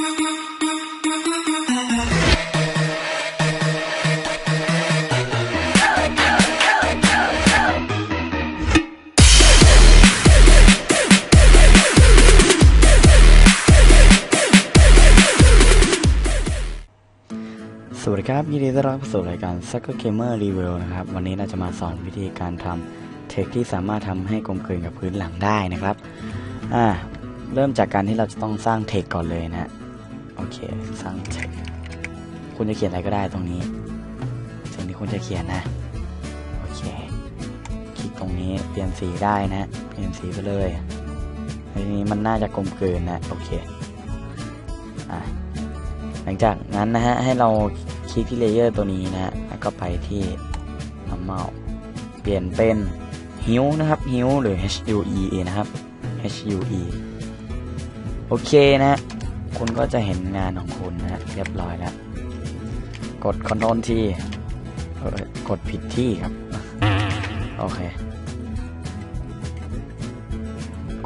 สวัสดีครับ ยินดีต้อนรับสู่รายการ s u c k e r Gamer Review นะครับ วันนี้เราจะมาสอนวิธีการทำเทคที่สามารถทำให้กลมกลืนกับพื้นหลังได้นะครับ อ่า เริ่มจากการที่เราจะต้องสร้างเทคก่อนเลยนะ โอเคสร้างเทคคุณจะเขียนอะไรก็ได้ตรงนี้ สิ่งที่คุณจะเขียนนะ โอเค คลิกตรงนี้เปลี่ยนสีได้นะ เปลี่ยนสีไปเลยทีนี้มันน่าจะกลมกลืนนะ โอเคอะหลังจากนั้นนะฮะ ให้เราคลิกที่เลเยอร์ตัวนี้นะแล้วก็ไปที่ normal เปลี่ยนเป็น hue นะครับ hue หรือ hue นะครับ hue โอเคนะ คุณก็จะเห็นงานของคุณนะฮะเรียบร้อยแล้ว กด Ctrl ที่เออกดผิดที่ครับ โอเค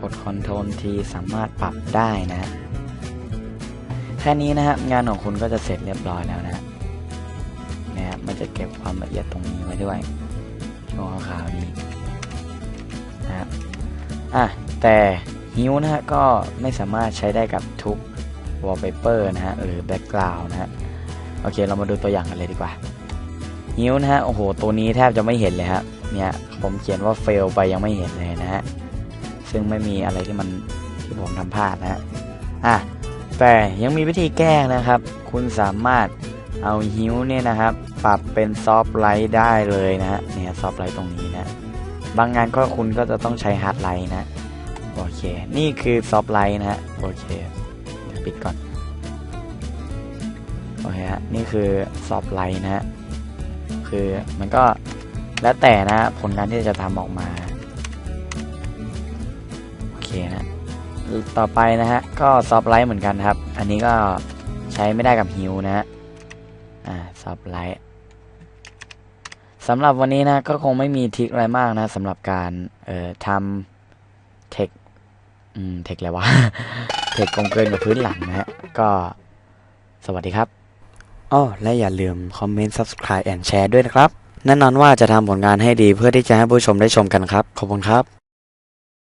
กด Ctrl ที่สามารถปรับได้นะ แค่นี้นะฮะงานของคุณก็จะเสร็จเรียบร้อยแล้วนะฮะนะฮะมันจะเก็บความละเอียดตรงนี้ไว้ด้วยช่วงขาวนี้นะครับอะแต่ฮิวนะฮะก็ไม่สามารถใช้ได้กับทุก wallpaper นะฮะหรือ background นะฮะโอเคเรามาดูตัวอย่างกันเลยดีกว่าฮิวนะฮะโอ้โหตัวนี้แทบจะไม่เห็นเลยฮะเนี่ยผมเขียนว่า fail ไปยังไม่เห็นเลยนะฮะซึ่งไม่มีอะไรที่มันที่ผมทำพลาดนะฮะอะแต่ยังมีวิธีแก้นะครับ คุณสามารถเอาฮิวเนี่ยนะครับ ปรับเป็นซอฟต์ไลท์ได้เลยนะฮะเนี่ยซอฟต์ไลท์ตรงนี้นะบางงานก็คุณก็จะต้องใช้ฮาร์ดไลท์นะโอเค นี่คือซอฟต์ไลท์นะฮะโอเค ปิดก่อนโอเคฮะนี่คือซอฟต์ไลท์นะฮะคือมันก็แล้วแต่นะผลงานที่จะทำออกมาโอเคนะต่อไปนะฮะก็ซอฟไลท์เหมือนกันครับ อันนี้ก็ใช้ไม่ได้กับฮิวนะฮะอ่าซอฟไลท์สำหรับวันนี้นะก็คงไม่มีทริคอะไรมากนะสำหรับการเอ่อทำเทค อืม เทคอะไรวะ เทคกลมเกินกับพื้นหลังนะฮะ ก็สวัสดีครับอ้อและอย่าลืมคอมเมนต์ subscribe and share ด้วยนะครับ แน่นอนว่าจะทำผลงานให้ดีเพื่อที่จะให้ผู้ชมได้ชมกันครับ ขอบคุณครับ